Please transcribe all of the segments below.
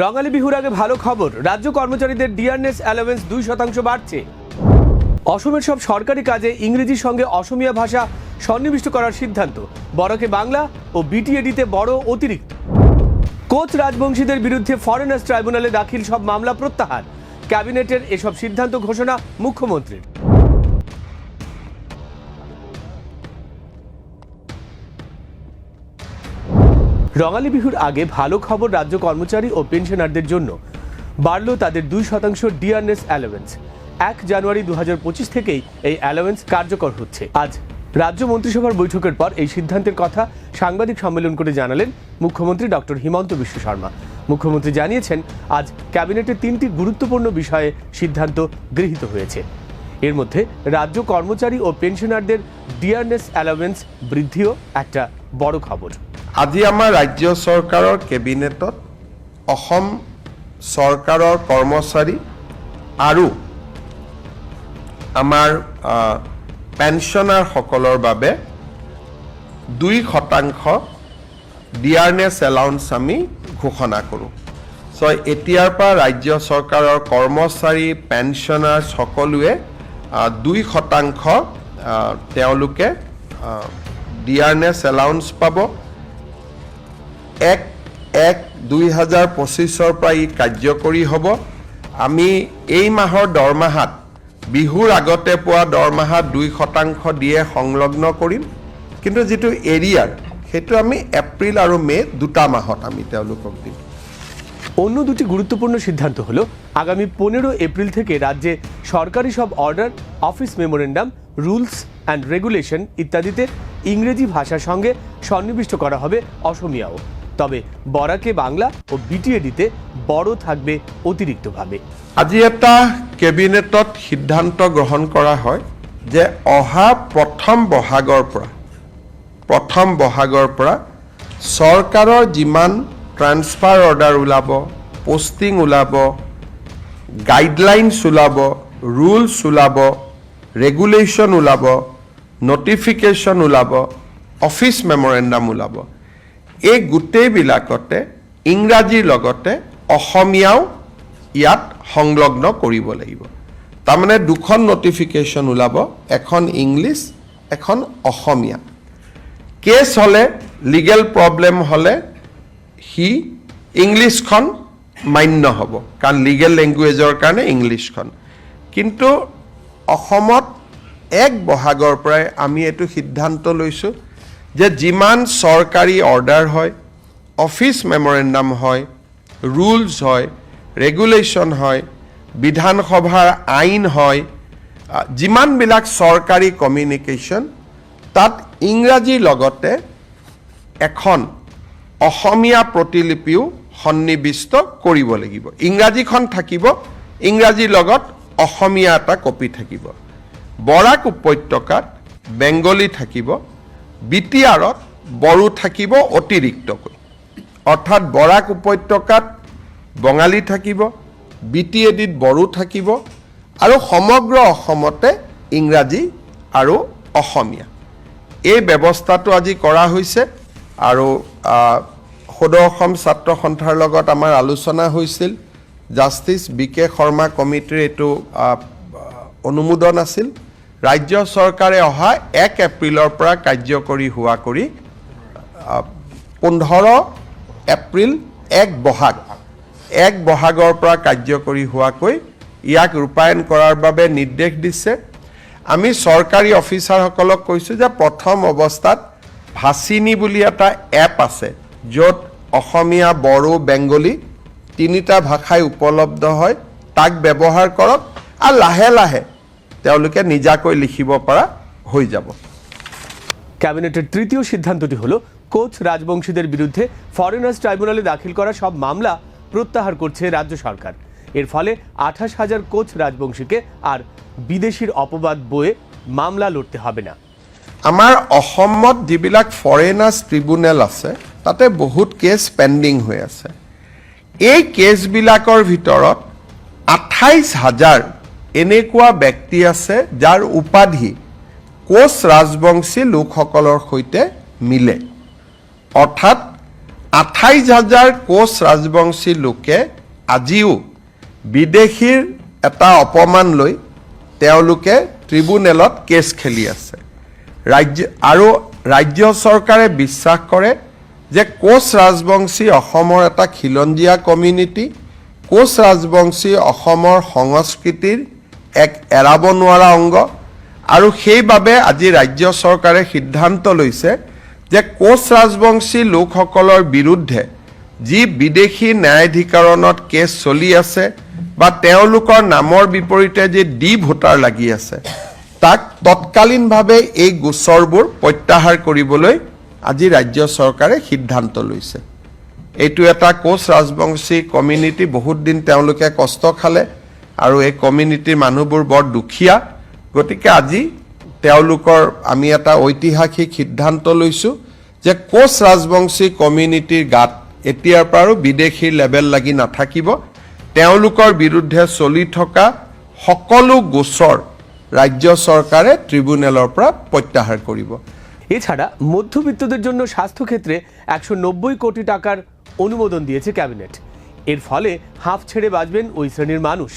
রঙালী বিহুর আগে ভালো খবর। রাজ্য কর্মচারীদের ডিআরএস অ্যালাওয়েন্স দুই শতাংশ বাড়ছে। অসমের সব সরকারি কাজে ইংরেজির সঙ্গে অসমিয়া ভাষা সন্নিবিষ্ট করার সিদ্ধান্ত। বড়কে বাংলা ও বিটিএডিতে বড় অতিরিক্ত। কোচ রাজবংশীদের বিরুদ্ধে ফরেনার্স ট্রাইব্যুনালে দাখিল সব মামলা প্রত্যাহার। ক্যাবিনেটের এসব সিদ্ধান্ত ঘোষণা মুখ্যমন্ত্রীর। রঙালী বিহুর আগে ভালো খবর রাজ্য কর্মচারী ও পেনশনারদের জন্য। বাড়ল তাদের দুই শতাংশ ডিআরএস অ্যালাওয়েন্স এক জানুয়ারি দু হাজার পঁচিশ থেকেই এই অ্যালাওয়েন্স কার্যকর হচ্ছে। আজ রাজ্য মন্ত্রিসভার বৈঠকের পর এই সিদ্ধান্তের কথা সাংবাদিক সম্মেলন করে জানালেন মুখ্যমন্ত্রী ডক্টর হিমন্ত বিশ্ব শর্মা। মুখ্যমন্ত্রী জানিয়েছেন, আজ ক্যাবিনেটের তিনটি গুরুত্বপূর্ণ বিষয়ে সিদ্ধান্ত গৃহীত হয়েছে। এর মধ্যে রাজ্য কর্মচারী ও পেনশনারদের ডিআরএস অ্যালাওয়েন্স বৃদ্ধিও একটা বড় খবর। আজি আমাৰ ৰাজ্য চৰকাৰৰ কেবিনেটত অসম চৰকাৰৰ কৰ্মচাৰী আৰু আমাৰ পেঞ্চনাৰসকলৰ বাবে দুই শতাংশ ডিয়াৰনেছ এলাউন্স আমি ঘোষণা কৰোঁ। চ' এতিয়াৰ পৰা ৰাজ্য চৰকাৰৰ কৰ্মচাৰী পেঞ্চনাৰ সকলোৱে দুই শতাংশ তেওঁলোকে ডিয়াৰনেছ এলাউন্স পাব। এক এক দুই হাজাৰ পঁচিছৰ পৰা ই কাৰ্যকৰী হ'ব। আমি এই মাহৰ দৰমহাত, বিহুৰ আগতে পোৱা দৰমহাত দুই শতাংশ দিয়ে সংলগ্ন কৰিম। কিন্তু যিটো এৰিয়াৰ, সেইটো আমি এপ্ৰিল আৰু মে' দুটা মাহত আমি তেওঁলোকক দিম। অন্য দুটি গুরুত্বপূর্ণ সিদ্ধান্ত হলো, আগামী পনেরো এপ্রিল থেকে রাজ্যে সরকারি সব order office memorandum rules and regulation ইত্যাদিতে ইংরেজি ভাষার সঙ্গে সন্নিবিষ্ট করা হবে অসমিয়াও। তবে বরাকে বাংলা ও বিটিএডিতে বড় থাকবে অতিরিক্তভাবে। আজি এটা কেবিনেটত সিদ্ধান্ত গ্ৰহণ কৰা হয় যে অহা প্ৰথম বহাগৰ পৰা, প্ৰথম বহাগৰ পৰা চৰকাৰৰ যিমান ট্ৰান্সফাৰ অৰ্ডাৰ ওলাব, পষ্টিং ওলাব, গাইডলাইনছ ওলাব, ৰুলছ ওলাব, ৰেগুলেশ্যন ওলাব, নটিফিকেশ্যন ওলাব, অফিচ মেমৰেণ্ডাম ওলাব এই গোটেইবিলাকতে ইংৰাজীৰ লগতে অসমীয়াও ইয়াত সংলগ্ন কৰিব লাগিব। তাৰমানে দুখন নটিফিকেশ্যন ওলাব এখন ইংলিছ এখন অসমীয়া। কেছ হ'লে লিগেল প্ৰব্লেম হ'লে সি ইংলিছখন মান্য হ'ব কাৰণ লিগেল লেংগুৱেজৰ কাৰণে ইংলিছখন। কিন্তু অসমত এক বহাগৰ পৰাই আমি এইটো সিদ্ধান্ত লৈছোঁ যে যিমান চৰকাৰী অৰ্ডাৰ হয় অফিচ মেমৰেণ্ডাম হয় ৰুলছ হয় ৰেগুলেশ্যন হয় বিধানসভাৰ আইন হয় যিমানবিলাক চৰকাৰী কমিউনিকেশ্যন তাত ইংৰাজীৰ লগতে এখন অসমীয়া প্ৰতিলিপিও সন্নিৱিষ্ট কৰিব লাগিব। ইংৰাজীখন থাকিব ইংৰাজীৰ লগত অসমীয়া এটা কপি থাকিব। বৰাক উপত্যকাত বেংগলী থাকিব বি টি আৰত বড়ো থাকিব অতিৰিক্তকৈ। অৰ্থাৎ বৰাক উপত্যকাত বঙালী থাকিব বি টি এডিত বড়ো থাকিব আৰু সমগ্ৰ অসমতে ইংৰাজী আৰু অসমীয়া। এই ব্যৱস্থাটো আজি কৰা হৈছে আৰু সদৌ অসম ছাত্ৰ সন্থাৰ লগত আমাৰ আলোচনা হৈছিল। জাষ্টিছ বি কে শৰ্মা কমিটিৰ এইটো অনুমোদন আছিল। ৰাজ্য চৰকাৰে অহা এক এপ্ৰিলৰ পৰা কাৰ্যকৰী হোৱা কৰি পোন্ধৰ এপ্ৰিল এক বহাগ, এক বহাগৰ পৰা কাৰ্যকৰী হোৱাকৈ ইয়াক ৰূপায়ণ কৰাৰ বাবে নিৰ্দেশ দিছে। আমি চৰকাৰী অফিচাৰসকলক কৈছোঁ যে প্ৰথম অৱস্থাত ভাচিনী বুলি এটা এপ আছে, য'ত অসমীয়া, বড়ো, বেংগলী তিনিটা ভাষাই উপলব্ধ হয়। তাক ব্যৱহাৰ কৰক আৰু লাহে লাহে তেওঁলোকে নিজাকৈ লিখিব পৰা হৈ যাব। ক্যাবিনেটের তৃতীয় সিদ্ধান্তটি হলো কোচ রাজবংশীদের বিরুদ্ধে ফরেনার্স ট্রাইব্যুনালে দাখিল করা সব মামলা প্রত্যাহার করছে ৰাজ্য সরকার। এর ফলে আঠাশ হাজার কোচ রাজবংশীকে আর বিদেশির অপবাদ বয়ে মামলা লড়তে হবে না। আমাৰ অসমত যিবিলাক ফৰেনাৰ্ছ ট্ৰিবিউনেল আছে তাতে বহুত কেছ পেণ্ডিং হৈ আছে। এই কেছবিলাকৰ ভিতৰত আঠাইছ হাজাৰ এনেকুৱা ব্যক্তি আছে যাৰ উপাধি কোচ ৰাজবংশী লোকসকলৰ সৈতে মিলে। অৰ্থাৎ আঠাইছ হাজাৰ কোচ ৰাজবংশী লোকে আজিও বিদেশীৰ এটা অপমান লৈ তেওঁলোকে ট্ৰিবুনেলত কেছ খেলি আছে। ৰাজ্য আৰু ৰাজ্য চৰকাৰে বিশ্বাস কৰে যে কোচ ৰাজবংশী অসমৰ এটা খিলঞ্জীয়া কমিউনিটি কোচ ৰাজবংশী অসমৰ সংস্কৃতিৰ এক এৰাব নোৱাৰা অংগ। আৰু সেইবাবে আজি ৰাজ্য চৰকাৰে সিদ্ধান্ত লৈছে যে কোচ ৰাজবংশী লোকসকলৰ বিৰুদ্ধে যি বিদেশী ন্যায়াধিকৰণত কেছ চলি আছে বা তেওঁলোকৰ নামৰ বিপৰীতে যি ডি ভোটাৰ লাগি আছে তাক তৎকালীনভাৱে এই গোচৰবোৰ প্ৰত্যাহাৰ কৰিবলৈ আজি ৰাজ্য চৰকাৰে সিদ্ধান্ত লৈছে। এইটো এটা কোচ ৰাজবংশী কমিউনিটি বহুত দিন তেওঁলোকে কষ্ট খালে। আৰু এই কমিউনিটিৰ মানুহবোৰ বৰ দুখীয়া। গতিকে আজি তেওঁলোকৰ, আমি এটা ঐতিহাসিক সিদ্ধান্ত লৈছোঁ যে কোচ ৰাজবংশী কমিউনিটিৰ গাত এতিয়াৰ পৰা আৰু বিদেশীৰ লেবেল লাগি নাথাকিব। তেওঁলোকৰ বিৰুদ্ধে চলি থকা সকলো গোচৰ চৰকাৰে ট্ৰিবুনেলৰ পৰা প্ৰত্যাহাৰ কৰিব। এছাড়া মধ্যবিত্তদের জন্য স্বাস্থ্যক্ষেত্রে একশো নব্বই কোটি টাকার অনুমোদন দিয়েছে ক্যাবিনেট। এর ফলে হাঁফ ছেড়ে বাঁচবেন ওই শ্রেণির মানুষ।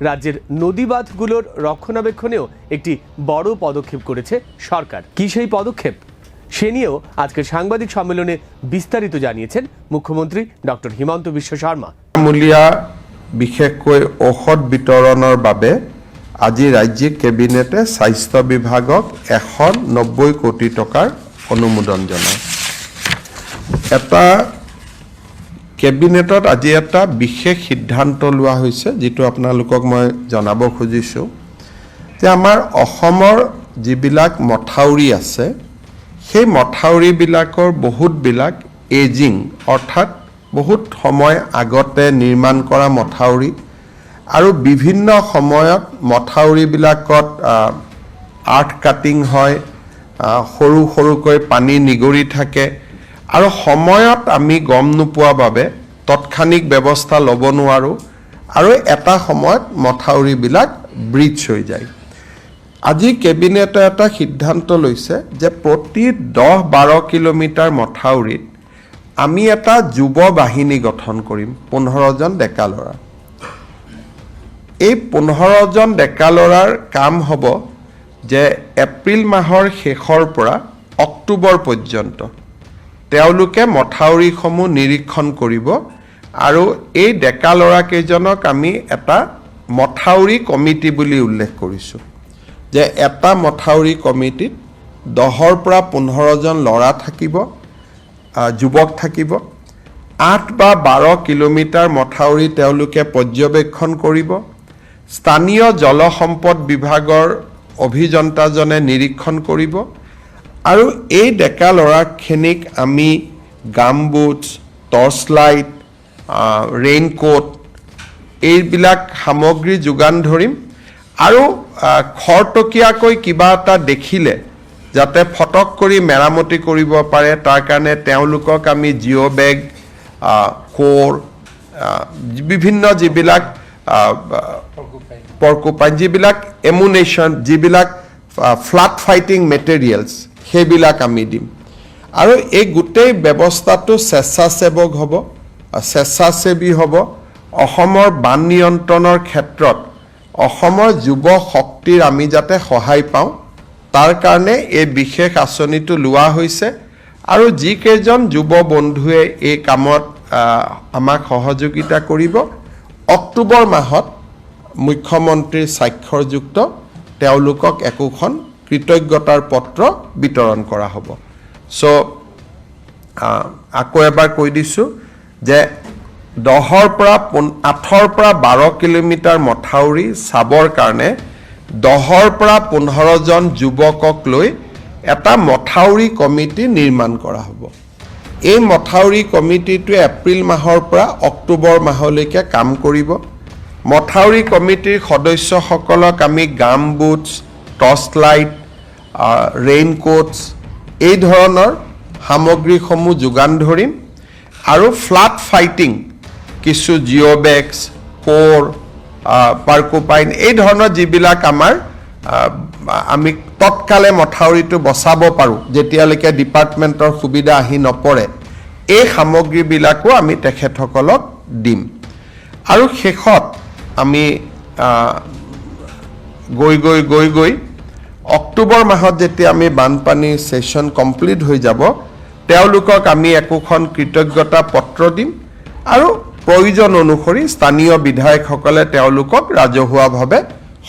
রাজ্যের নদীবাঁধগুলোর রক্ষণাবেক্ষণেও একটি বড় পদক্ষেপ করেছে সরকার। কি সেই পদক্ষেপ? সে নিয়েও আজকে সাংবাদিক সম্মেলনে বিস্তারিত জানিয়েছেন মুখ্যমন্ত্রী ডক্টর হিমন্ত বিশ্ব শর্মা। মূলীয়া বিশেষকৈ ঔষধ বিতৰণৰ বাবে আজি ৰাজ্যিক কেবিনেটে স্বাস্থ্য বিভাগক এশ নব্বৈ কোটি টকাৰ অনুমোদন জনায়। এটা কেবিনেটত আজি এটা বিশেষ সিদ্ধান্ত লোৱা হৈছে যিটো আপোনালোকক মই জনাব খুজিছোঁ যে আমাৰ অসমৰ যিবিলাক মথাউৰি আছে সেই মথাউৰিবিলাকৰ বহুতবিলাক এজিং অৰ্থাৎ বহুত সময় আগতে নিৰ্মাণ কৰা মথাউৰি আৰু বিভিন্ন সময়ত মথাউৰিবিলাকত আৰ্থ কাটিং হয় সৰু সৰুকৈ পানী নিগৰি থাকে। আৰু সময়ত আমি গম নোপোৱা বাবে তৎক্ষণিক ব্যৱস্থা ল'ব নোৱাৰোঁ আৰু এটা সময়ত মথাউৰিবিলাক ব্ৰিজ হৈ যায়। আজি কেবিনেটে এটা সিদ্ধান্ত লৈছে যে প্ৰতি দহ বাৰ কিলোমিটাৰ মথাউৰিত আমি এটা যুৱ বাহিনী গঠন কৰিম পোন্ধৰজন ডেকা ল'ৰা। এই পোন্ধৰজন ডেকা ল'ৰাৰ কাম হ'ব যে এপ্ৰিল মাহৰ শেষৰ পৰা অক্টোবৰ পৰ্যন্ত তেওঁলোকে মথাউৰিসমূহ নিৰীক্ষণ কৰিব আৰু এই ডেকা ল'ৰাকেইজনক আমি এটা মথাউৰি কমিটি বুলি উল্লেখ কৰিছোঁ। যে এটা মথাউৰি কমিটিত দহৰ পৰা পোন্ধৰজন ল'ৰা থাকিব যুৱক থাকিব। আঠ বা বাৰ কিলোমিটাৰ মথাউৰি তেওঁলোকে পৰ্যবেক্ষণ কৰিব। স্থানীয় জলসম্পদ বিভাগৰ অভিযন্তাজনে নিৰীক্ষণ কৰিব। আৰু এই ডেকা ল'ৰাখিনিক আমি গামবুটছ টৰ্চ লাইট ৰেইনকোট এইবিলাক সামগ্ৰী যোগান ধৰিম আৰু খৰতকীয়াকৈ কিবা এটা দেখিলে যাতে ফটক কৰি মেৰামতি কৰিব পাৰে তাৰ কাৰণে তেওঁলোকক আমি জিঅ' বেগ কোৰ বিভিন্ন যিবিলাক পৰ্কুপাইন যিবিলাক এমুনেশ্যন যিবিলাক ফ্লাড ফাইটিং মেটেৰিয়েলছ সেইবিলাক আমি দিম। আৰু এই গোটেই ব্যৱস্থাটো স্বেচ্ছাসেৱক হ'ব স্বেচ্ছাসেৱী হ'ব। অসমৰ বান নিয়ন্ত্ৰণৰ ক্ষেত্ৰত অসমৰ যুৱ শক্তিৰ আমি যাতে সহায় পাওঁ, তাৰ কাৰণে এই বিশেষ আঁচনিটো লোৱা হৈছে। আৰু যিকেইজন যুৱ বন্ধুৱে এই কামত আমাক সহযোগিতা কৰিব, অক্টোবৰ মাহত মুখ্যমন্ত্ৰীৰ স্বাক্ষৰযুক্ত তেওঁলোকক একোখন কৃতজ্ঞতাৰ পত্ৰ বিতৰণ কৰা হ'ব। চ' আকৌ এবাৰ কৈ দিছোঁ যে দহৰ পৰা পোন আঠৰ পৰা বাৰ কিলোমিটাৰ মথাউৰি চাবৰ কাৰণে দহৰ পৰা পোন্ধৰজন যুৱকক লৈ এটা মথাউৰি কমিটি নিৰ্মাণ কৰা হ'ব। এই মথাউৰি কমিটিটোৱে এপ্ৰিল মাহৰ পৰা অক্টোবৰ মাহলৈকে কাম কৰিব। মথাউৰি কমিটিৰ সদস্যসকলক আমি gum boots torch light raincoats এই ধৰণৰ সামগ্ৰীসমূহ যোগান ধৰিম আৰু ফ্লাড ফাইটিং কিছু জিঅ' বেগছ কোৰ পাৰ্কোপাইন এই ধৰণৰ যিবিলাক আমাৰ আমি তৎকালে মথাউৰিটো বচাব পাৰোঁ যেতিয়ালৈকে ডিপাৰ্টমেণ্টৰ সুবিধা আহি নপৰে এই সামগ্ৰীবিলাকো আমি তেখেতসকলক দিম। আৰু শেষত আমি গৈ গৈ গৈ গৈ অক্টোবৰ মাহত যেতিয়া আমি বানপানীৰ ছেশ্যন কমপ্লিট হৈ যাব তেওঁলোকক আমি একোখন কৃতজ্ঞতা পত্ৰ দিম আৰু প্ৰয়োজন অনুসৰি স্থানীয় বিধায়কসকলে তেওঁলোকক ৰাজহুৱাভাৱে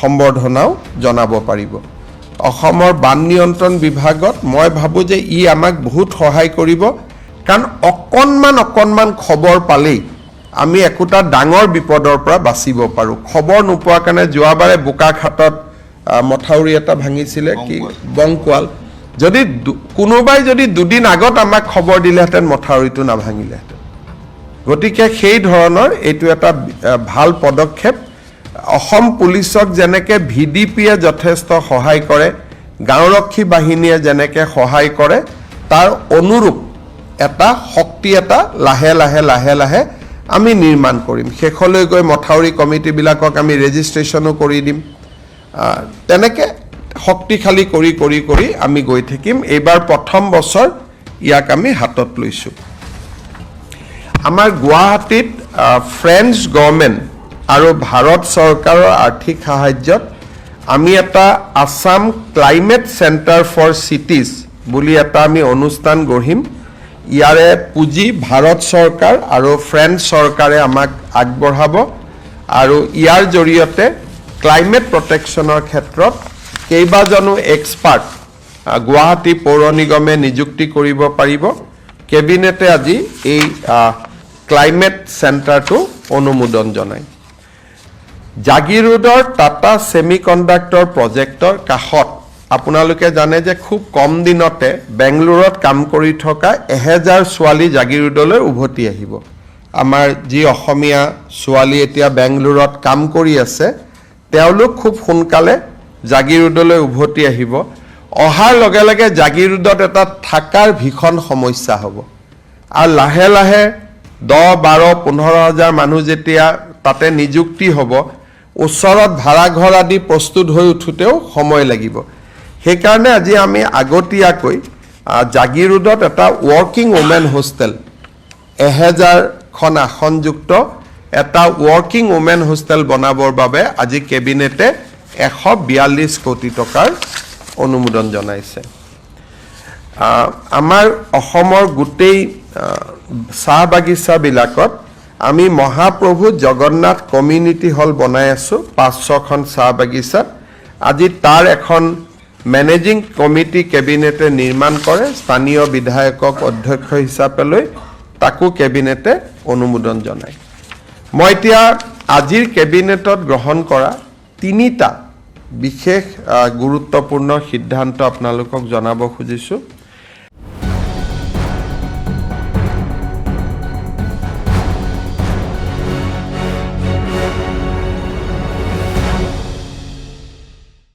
সম্বৰ্ধনাও জনাব পাৰিব। অসমৰ বান নিয়ন্ত্ৰণ বিভাগত মই ভাবোঁ যে ই আমাক বহুত সহায় কৰিব কাৰণ অকণমান অকণমান খবৰ পালেই আমি একোটা ডাঙৰ বিপদৰ পৰা বাচিব পাৰোঁ। খবৰ নোপোৱাৰ কাৰণে যোৱাবাৰে বোকাখাটত মথাউৰি এটা ভাঙিছিলে কি? বংকোৱাল। যদি কোনোবাই যদি দুদিন আগত আমাক খবৰ দিলেহেঁতেন মথাউৰিটো নাভাঙিলেহেঁতেন। গতিকে সেই ধৰণৰ এইটো এটা ভালো পদক্ষেপ। অসম পুলিচক যেনেকৈ ভি ডি পিয়ে যথেষ্ট সহায় কৰে গাঁওৰক্ষী বাহিনীয়ে যেনেকৈ সহায় কৰে তাৰ অনুৰূপ এটা শক্তি এটা লাহে লাহে লাহে লাহে আমি নিৰ্মাণ কৰিম। শেষলৈ গৈ মথাউৰি কমিটিবিলাকক আমি ৰেজিষ্ট্ৰেশ্যনো কৰি দিম। তেনেকৈ শক্তিশালী কৰি কৰি কৰি আমি গৈ থাকিম। এইবাৰ প্ৰথম বছৰ ইয়াক আমি হাতত লৈছোঁ। আমাৰ গুৱাহাটীত ফ্ৰেঞ্চ গভৰ্ণমেণ্ট আৰু ভাৰত চৰকাৰৰ আৰ্থিক সাহায্যত আমি এটা Assam climate centre for cities বুলি এটা আমি অনুষ্ঠান গঢ়িম। ইয়াৰে পুঁজি ভাৰত চৰকাৰ আৰু ফ্ৰেঞ্চ চৰকাৰে আমাক আগবঢ়াব। আৰু ইয়াৰ জৰিয়তে ক্লাইমেট প্ৰটেকশ্যনৰ ক্ষেত্ৰত কেইবাজনো এক্সপাৰ্ট গুৱাহাটী পৌৰ নিগমে নিযুক্তি কৰিব পাৰিব। কেবিনেটে আজি এই ক্লাইমেট চেণ্টাৰটো অনুমোদন জনায়। জাগিৰোডৰ টাটা ছেমি কণ্ডাক্টৰ প্ৰজেক্টৰ কাষত, আপোনালোকে জানে যে খুব কম দিনতে বেংগলোৰত কাম কৰি থকা এহেজাৰ ছোৱালী জাগিৰোডলৈ উভতি আহিব। আমাৰ যি অসমীয়া ছোৱালী এতিয়া বেংগলোৰত কাম কৰি আছে তেওঁলোক খুব সোনকালে জাগিৰোডলৈ উভতি আহিব। অহাৰ লগে লগে জাগিৰোডত এটা থাকাৰ ভীষণ সমস্যা হ'ব। আৰু লাহে লাহে দহ বাৰ পোন্ধৰ হাজাৰ মানুহ যেতিয়া তাতে নিযুক্তি হ'ব ওচৰত ভাড়াঘৰ আদি প্ৰস্তুত হৈ উঠোঁতেও সময় লাগিব। সেইকাৰণে আজি আমি আগতীয়াকৈ জাগিৰোডত এটা ৱৰ্কিং ওমেন হোষ্টেল এহেজাৰখন আসনযুক্ত এটা ৱৰ্কিং ওমেন হোষ্টেল বনাবৰ বাবে আজি কেবিনেটে এশ বিয়াল্লিছ কোটি টকাৰ অনুমোদন জনাইছে। আমাৰ অসমৰ গোটেই চাহ বাগিচাবিলাকত আমি মহাপ্ৰভু জগন্নাথ কমিউনিটি হল বনাই আছোঁ পাঁচ ছখন চাহ বাগিচাত। আজি তাৰ এখন মেনেজিং কমিটি কেবিনেটে নিৰ্মাণ কৰে, স্থানীয় বিধায়কক অধ্যক্ষ হিচাপে লৈ তাকো কেবিনেটে অনুমোদন জনায়। মই এতিয়া আজিৰ কেবিনেটত গ্ৰহণ কৰা তিনিটা বিশেষ গুৰুত্বপূৰ্ণ সিদ্ধান্ত আপোনালোকক জনাব খুজিছোঁ।